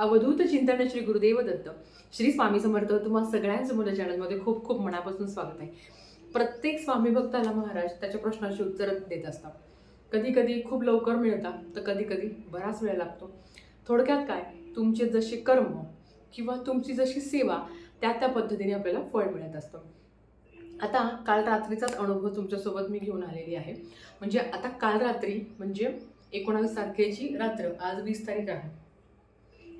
अवधूत चिंतन श्री गुरुदेव दत्त श्री स्वामी समर्थ तुम्हा सगळ्यांचं मुलं चॅनलमध्ये खूप खूप मनापासून स्वागत आहे. प्रत्येक स्वामी भक्ताला महाराज त्याच्या प्रश्नाची उत्तरं देत असतात. कधी कधी खूप लवकर मिळतात तर कधी कधी बराच वेळ लागतो. थोडक्यात काय तुमचे जसे कर्म किंवा तुमची जशी सेवा त्या त्या पद्धतीने आपल्याला फळ मिळत असतं. आता काल रात्रीचाच अनुभव तुमच्यासोबत मी घेऊन आलेली आहे. म्हणजे आता काल रात्री म्हणजे एकोणावीस तारखेची रात्र आज वीस तारीख आहे.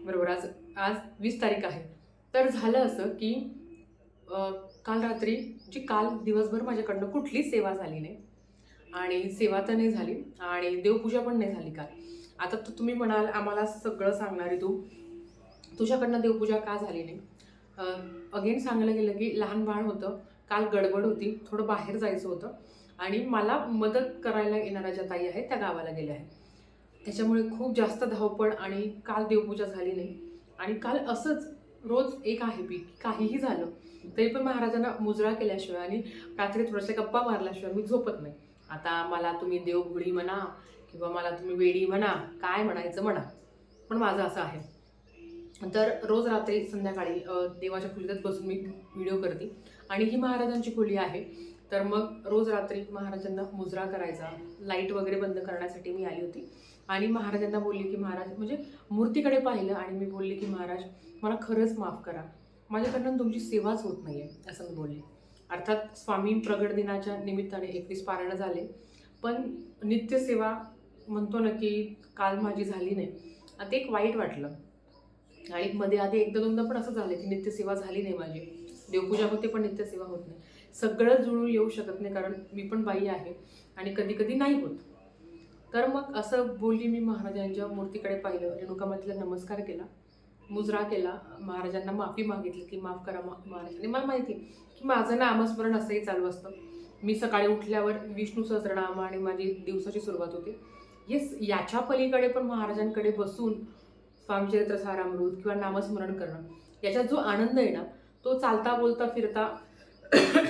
बरोबर आज आज वीस तारीख आहे. तर झालं असं की काल रात्री जी काल दिवसभर माझ्याकडनं कुठलीच सेवा झाली नाही. आणि सेवा तर नाही झाली आणि देवपूजा पण नाही झाली काल. आता तू तुम्ही म्हणाल आम्हाला सगळं सांगणारी तू. तुझ्याकडनं देवपूजा का झाली नाही? अगेन सांगलं गेलं की लहान बाळ होतं. काल गडबड होती थोडं बाहेर जायचं होतं. आणि मला मदत करायला येणाऱ्या ज्या ताई आहेत त्या गावाला गेल्या आहेत. त्याच्यामुळे खूप जास्त धावपळ आणि काल देवपूजा झाली नाही. आणि काल असंच रोज एक आहे पीक काहीही झालं तरी पण महाराजांना मुजरा केल्याशिवाय आणि रात्री थोड्याशा गप्पा मारल्याशिवाय मी झोपत नाही. आता मला तुम्ही देवगुडी म्हणा किंवा मला तुम्ही वेडी म्हणा काय म्हणायचं म्हणा पण माझं असं आहे. तर रोज रात्री संध्याकाळी देवाच्या खोलीत बसून मी व्हिडिओ करते. आणि ही महाराजांची खोली आहे. तर मग रोज रात्री महाराजांना मुजरा करायचा लाइट वगैरे बंद करण्यासाठी मी आली होती. आणि महाराजांना बोलले की महाराज म्हणजे मूर्तीकडे पाहिलं आणि मी बोलली की महाराज मला खरंच माफ करा. माझ्याकडनं तुमची सेवाच होत नाही आहे असं मी बोलले. अर्थात स्वामी प्रगट दिनाच्या निमित्ताने एकवीस पारणं झाले. पण नित्यसेवा म्हणतो ना की काल माझी झाली नाही. आणि ते एक वाईट वाटलं. आणि मध्ये आधी एकदा दोनदा पण असं झालं की नित्यसेवा झाली नाही माझी. देवपूजा होते पण नित्यसेवा होत नाही. सगळं जुळून येऊ शकत नाही कारण मी पण बाई आहे आणि कधी कधी नाही होत. तर मग असं बोलली मी महाराजांच्या मूर्तीकडे पाहिलं. रेणुकामातीला नमस्कार केला. मुजरा केला. महाराजांना माफी मागितली की माफ करा मा- महाराजांनी. मला माहिती की माझं नामस्मरण असंही चालू असतं. मी सकाळी उठल्यावर विष्णू सहस्रनाम आणि माझी दिवसाची सुरुवात होते. येस याच्या पलीकडे पण महाराजांकडे बसून स्वामीचरित्र सारामृत किंवा नामस्मरण करणं. याच्यात जो आनंद आहे ना तो चालता बोलता फिरता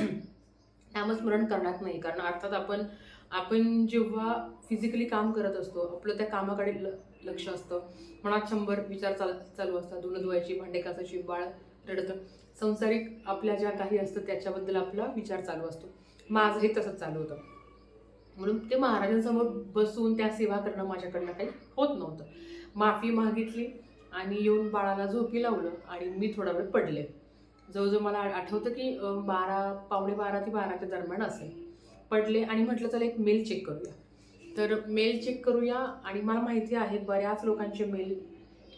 नामस्मरण करण्यात नाही. कारण अर्थात आपण आपण जेव्हा फिजिकली काम करत असतो आपलं त्या कामाकडे ल लक्ष असतं. मनात शंभर विचार चाल चालू असतात. धुणं धुवायची भांडे कासायची बाळ रडतं. संसारिक आपल्या ज्या काही असतं त्याच्याबद्दल आपला विचार चालू असतो. माझंही तसंच चालू होतं. म्हणून ते महाराजांसमोर बसून त्या सेवा करणं माझ्याकडनं काही होत नव्हतं. माफी मागितली आणि येऊन बाळाला झोपी लावलं आणि मी थोडा वेळ पडले. जवळजवळ मला आठवतं की बारा पावणे बारा ते बाराच्या दरम्यान असेल. पडले आणि म्हटलं चला एक मेल चेक करूया. तर मेल चेक करूया आणि मला माहिती आहे बऱ्याच लोकांचे मेल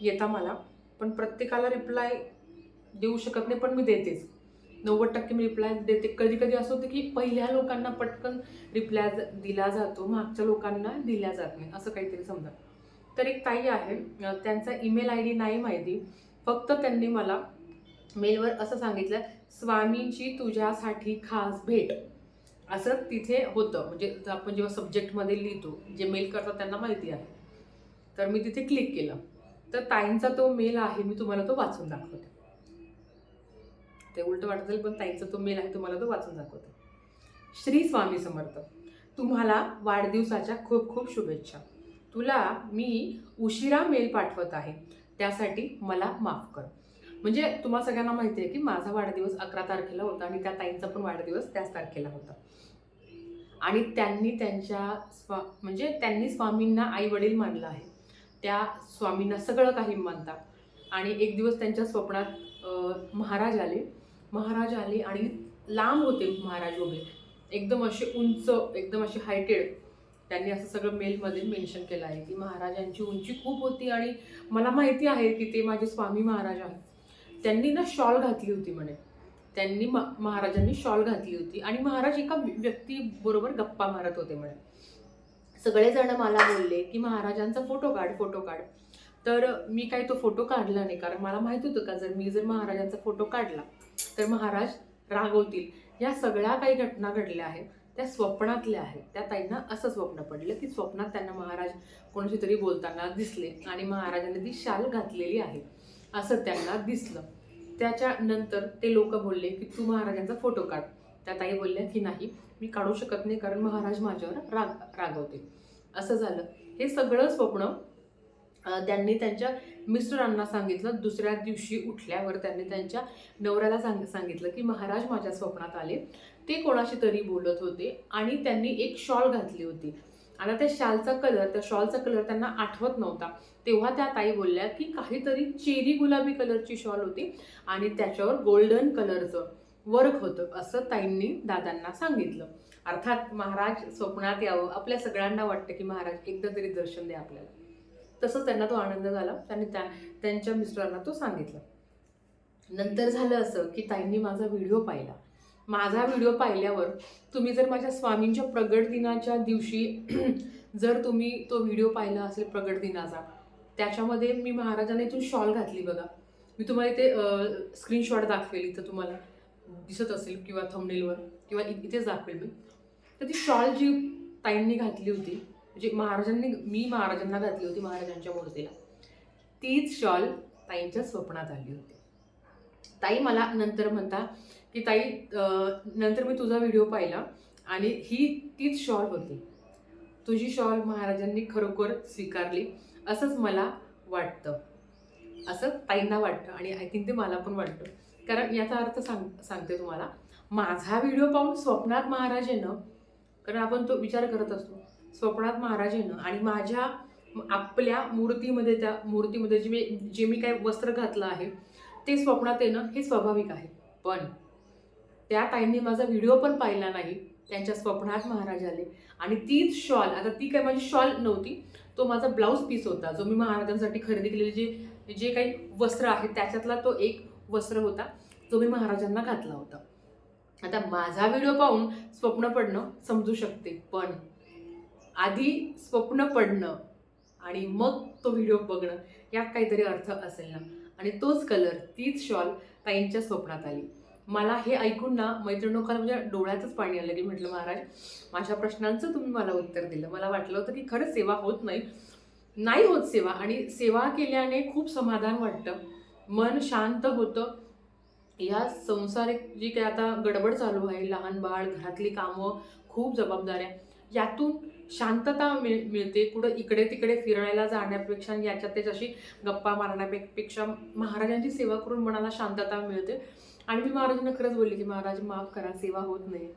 येता मला पण प्रत्येकाला रिप्लाय देऊ शकत नाही पण मी देतेच. नव्वद टक्के मी रिप्लाय देते. कधी कधी असं होतं की पहिल्या लोकांना पटकन रिप्लाय दिला जातो मागच्या लोकांना दिल्या जात नाही असं काहीतरी समजा. तर एक ताई आहे त्यांचा ईमेल आय डी नाही माहिती फक्त त्यांनी मला मेलवर असं सांगितलं स्वामींची तुझ्यासाठी खास भेट. असं तिथे होतं. म्हणजे आपण जेव्हा सब्जेक्टमध्ये लिहितो जे मेल करतात त्यांना माहिती आहे. तर मी तिथे क्लिक केलं. तर ताईंचा तो मेल आहे मी तुम्हाला तो वाचून दाखवते. ते उलट वाटत असेल पण ताईंचा तो मेल आहे तुम्हाला तो वाचून दाखवते. श्री स्वामी समर्थ तुम्हाला वाढदिवसाच्या खूप खूप शुभेच्छा. तुला मी उशिरा मेल पाठवत आहे. त्यासाठी मला माफ कर. म्हणजे तुम्हाला सगळ्यांना माहिती आहे की माझा वाढदिवस अकरा तारखेला होता आणि त्या ताईंचा पण वाढदिवस त्याच तारखेला होता. आणि त्यांनी त्यांच्या स्वा म्हणजे त्यांनी स्वामींना आई वडील मानलं आहे. त्या स्वामींना सगळं काही मानतात. आणि एक दिवस त्यांच्या स्वप्नात महाराज आले. महाराज आले आणि लांब होते महाराज वगैरे एकदम असे उंच एकदम असे हायटेड. त्यांनी असं सगळं मेलमध्ये मेन्शन केलं आहे की महाराजांची उंची खूप होती आणि मला माहिती आहे की ते माझे स्वामी महाराज आहेत. त्यांनी ना शॉल घातली होती म्हणे. त्यांनी मा महाराजांनी शॉल घातली होती आणि महाराज एका व्यक्तीबरोबर गप्पा मारत होते म्हणे. सगळेजण मला बोलले की महाराजांचा फोटो काढ फोटो काढ. तर मी काही तो फोटो काढला नाही कारण मला माहीत होतं का जर मी जर महाराजांचा फोटो काढला तर महाराज रागवतील. या सगळ्या काही घटना घडल्या आहेत त्या स्वप्नातल्या आहेत. त्या ताईंना असं स्वप्न पडलं की स्वप्नात त्यांना महाराज कोणाशी तरी बोलताना दिसले आणि महाराजांनी ती शाल घातलेली आहे असं त्यांना दिसलं. त्याच्यानंतर ते लोक बोलले की तू महाराजांचा फोटो काढ. त्या ताई बोलल्या की नाही मी काढू शकत नाही कारण महाराज माझ्यावर राग रागवते. असं झालं. हे सगळं स्वप्न त्यांनी त्यांच्या मिस्टरांना सांगितलं. दुसऱ्या दिवशी उठल्यावर त्यांनी त्यांच्या नवऱ्याला सांग सांगितलं की महाराज माझ्या स्वप्नात आले. ते कोणाशी तरी बोलत होते आणि त्यांनी एक शॉल घातली होती. आता त्या शालचा कलर त्या शॉलचा कलर त्यांना आठवत नव्हता. तेव्हा त्या ताई बोलल्या की काहीतरी चेरी गुलाबी कलरची शॉल होती आणि त्याच्यावर गोल्डन कलरचं वर्क होतं असं ताईंनी दादांना सांगितलं. अर्थात महाराज स्वप्नात यावं आपल्या सगळ्यांना वाटतं की महाराज एकदा तरी दर्शन द्या आपल्याला. तसंच त्यांना तो आनंद झाला त्यांनी त्या त्यांच्या मिस्टरांना तो सांगितलं. नंतर झालं असं की ताईंनी माझा व्हिडिओ पाहिला. माझा व्हिडिओ पाहिल्यावर तुम्ही जर माझ्या स्वामींच्या प्रगट दिनाच्या दिवशी जर तुम्ही तो व्हिडिओ पाहिला असेल प्रगट दिनाचा त्याच्यामध्ये मी महाराजांना इथून शॉल घातली बघा. मी तुम्हाला इथे स्क्रीनशॉट दाखवेल इथं तुम्हाला. दिसत असेल किंवा थंबनेलवर किंवा इथेच दाखवेल मी. तर ती शॉल जी ताईंनी घातली होती म्हणजे महाराजांनी मी महाराजांना घातली होती महाराजांच्या मूर्तीला तीच शॉल ताईंच्या स्वप्नात आली होती. ताई मला नंतर म्हणता की ताई नंतर मी तुझा व्हिडिओ पाहिला आणि ही तीच शॉल होती. तुझी शॉल महाराजांनी खरोखर स्वीकारली. असंच मला वाटतं. असं ताईंना वाटतं आणि आय थिंक ते मला पण वाटतं. कारण याचा अर्थ सांग सांगते तुम्हाला. माझा व्हिडिओ पाहून स्वप्नात महाराज येणं कारण आपण तो विचार करत असतो. स्वप्नात महाराज येणं आणि माझ्या आपल्या मूर्तीमध्ये त्या मूर्तीमध्ये जे मी जे मी काय वस्त्र घातलं आहे ते स्वप्नात येणं हे स्वाभाविक आहे. पण त्या ताईंनी माझा व्हिडिओ पण पाहिला नाही. त्यांच्या स्वप्नात महाराज आले. आणि तीच शॉल आता ती काय माझी शॉल नव्हती तो माझा ब्लाऊज पीस होता जो मी महाराजांसाठी खरेदी केलेले जे जे काही वस्त्र आहे त्याच्यातला तो एक वस्त्र होता जो मी महाराजांना घातला होता. आता माझा व्हिडिओ पाहून स्वप्न पडणं समजू शकते पण आधी स्वप्न पडणं आणि मग तो व्हिडिओ बघणं यात काहीतरी अर्थ असेल ना. आणि तोच कलर तीच शॉल ताईंच्या स्वप्नात आली. मला हे ऐकून ना मैत्रिणोकाला म्हणजे डोळ्यातच पाणी आलं की म्हटलं महाराज माझ्या प्रश्नांचं तुम्ही मला उत्तर दिलं. मला वाटलं होतं की खरंच सेवा होत नाही. नाही होत सेवा आणि सेवा केल्याने खूप समाधान वाटतं. मन शांत होतं. या संसारिक जी काय आता गडबड चालू आहे लहान बाळ घरातली कामं खूप जबाबदाऱ्या यातून शांतता मिळ मिळते. कुठं इकडे तिकडे फिरायला जाण्यापेक्षा याच्यात त्याच्याशी गप्पा मारण्यापेक्षा महाराजांची सेवा करून मनाला शांतता मिळते. आणि मी महाराजांना खरंच बोलली की महाराज माफ करा सेवा होत नाही.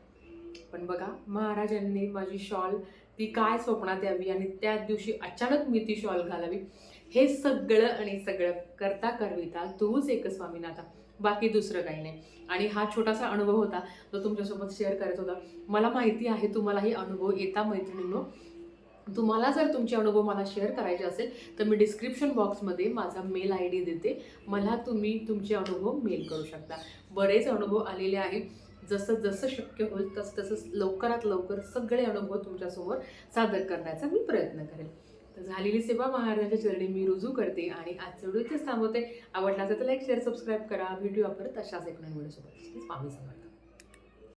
पण बघा महाराजांनी माझी शॉल ती काय स्वप्नात यावी आणि त्या दिवशी अचानक मी ती शॉल घालावी हे सगळं आणि सगळं करता करविता तूच एक स्वामीनाथा. बाकी दुसरं काही नाही. आणि हा छोटासा अनुभव होता तो तुमच्यासोबत शेअर करायचा होता. मला माहिती आहे तुम्हालाही अनुभव येता मैत्रिणींनो. तुम्हाला जर तुमचे अनुभव मला शेअर करायचे असेल तर मी डिस्क्रिप्शन बॉक्समध्ये माझा मेल आय डी देते. मला तुम्ही तुमचे अनुभव मेल करू शकता. बरेच अनुभव आलेले आहेत. जसं जसं शक्य होईल तसं तसं लवकरात लवकर सगळे अनुभव तुमच्यासमोर सादर करण्याचा मी प्रयत्न करेन तर झालेली सेवा महाराजांच्या चरणी मी रुजू करते आणि आजचं व्हिडिओ इथेच थांबवते. आवडला असेल तर लाईक शेअर सबस्क्राईब करा. व्हिडिओ वापर अशाच एक नवीन व्हिडिओसोबत. स्वामी समर्थ.